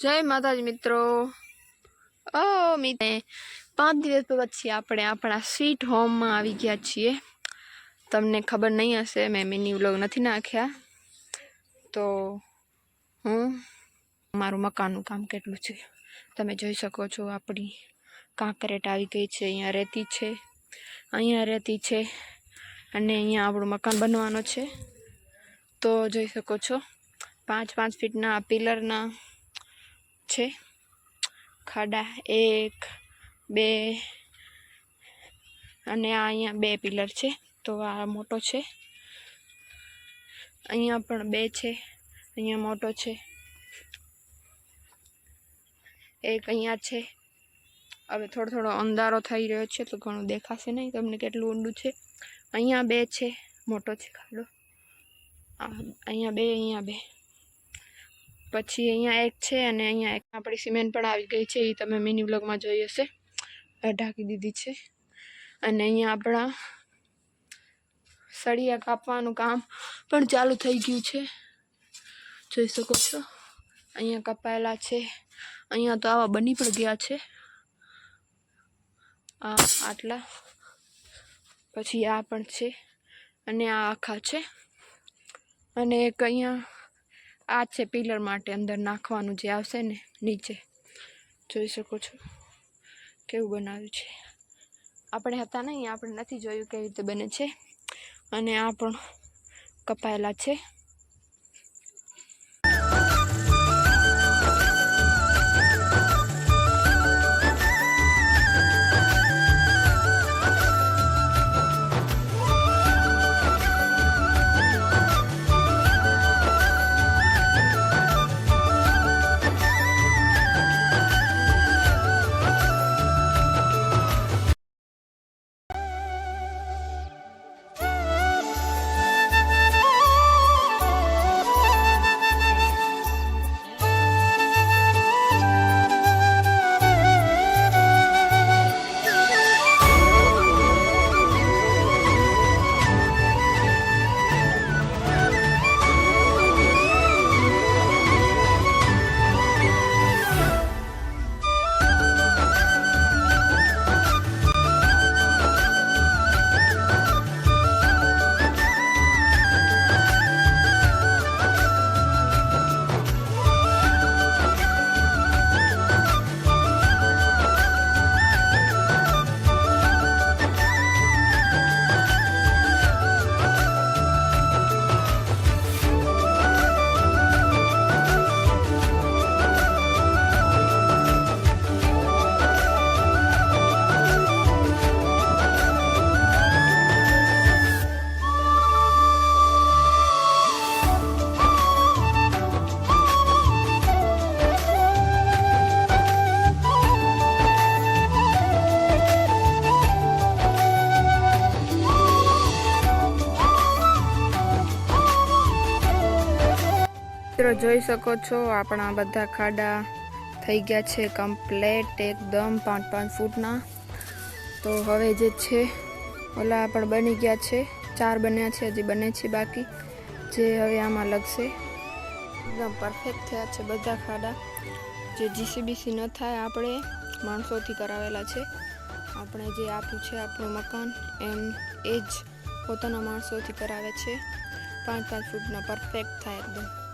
જય માતાજી મિત્રો. ઓ મિત્ર, પાંચ દિવસ પછી આપણે. આપણા સ્વીટ હોમમાં આવી ગયા છીએ. તમને ખબર નહીં હશે, મેં મિની વ્લોગ નથી નાખ્યા. તો હું મારું મકાનનું કામ કેટલું છે? તમે જોઈ શકો છો, આપણી કાંકરેટ આવી ગઈ છે, અહીંયા રહેતી છે. અહીંયા રહેતી છે અને અહીંયા આપણું મકાન બનવાનું છે. તો જોઈ શકો છો પાંચ પાંચ ફીટના પિલરના છે. ખાડા એક, બે અને આ અહીંયા બે પિલર છે. તો આ મોટો છે. અહીંયા પણ બે છે. અહીંયા મોટો છે. એક અહીંયા છે. હવે થોડો થોડો અંધારો થઈ રહ્યો છે, તો ઘણું દેખાશે નહીં. તમને કેટલું ઊંડું છે? અહીંયા બે છે. મોટો છે ખાડો. અહીંયા બે અહીંયા બે. પછી અહીંયા એક છે અને અહીંયા એક આપણી સિમેન્ટ પણ આવી ગઈ છે, એ તમે મિની બ્લોગમાં જોઈ હશે. ઢાંકી દીધી છે. અને અહીંયા આપણા સળિયા કાપવાનું કામ પણ ચાલુ થઈ ગયું છે. જોઈ શકો છો. અહીંયા કપાયેલા છે. અહીંયા તો આવા બની પણ ગયા છે. આ આટલા. પછી આ પણ છે. અને આ આખા છે. અને એક અહીંયા આ છે પિલર માટે અંદર નાખવાનું જે આવશે ને નીચે. જોઈ શકો છો કેવું બનાવ્યું છે. આપણે હતા નહીં, આપણે નથી જોયું કેવી રીતે બને છે. અને આ પણ કપાયેલા છે. મિત્રો જોઈ શકો છો, આપણા બધા ખાડા થઈ ગયા છે કમ્પ્લેટ એકદમ પાંચ પાંચ ફૂટના. તો હવે જે છે, ઓલા પણ બની ગયા છે, ચાર બન્યા છે, હજી બને છે બાકી, જે હવે આમાં લગશે. એકદમ પરફેક્ટ થયા છે બધા ખાડા. જે જીસીબીસી ન થાય, આપણે માણસોથી કરાવેલા છે. આપણે જે આપ્યું છે આપણું મકાન, એમ એ જ પોતાના માણસોથી કરાવે છે. પાંચ પાંચ ફૂટના પરફેક્ટ થાય એકદમ.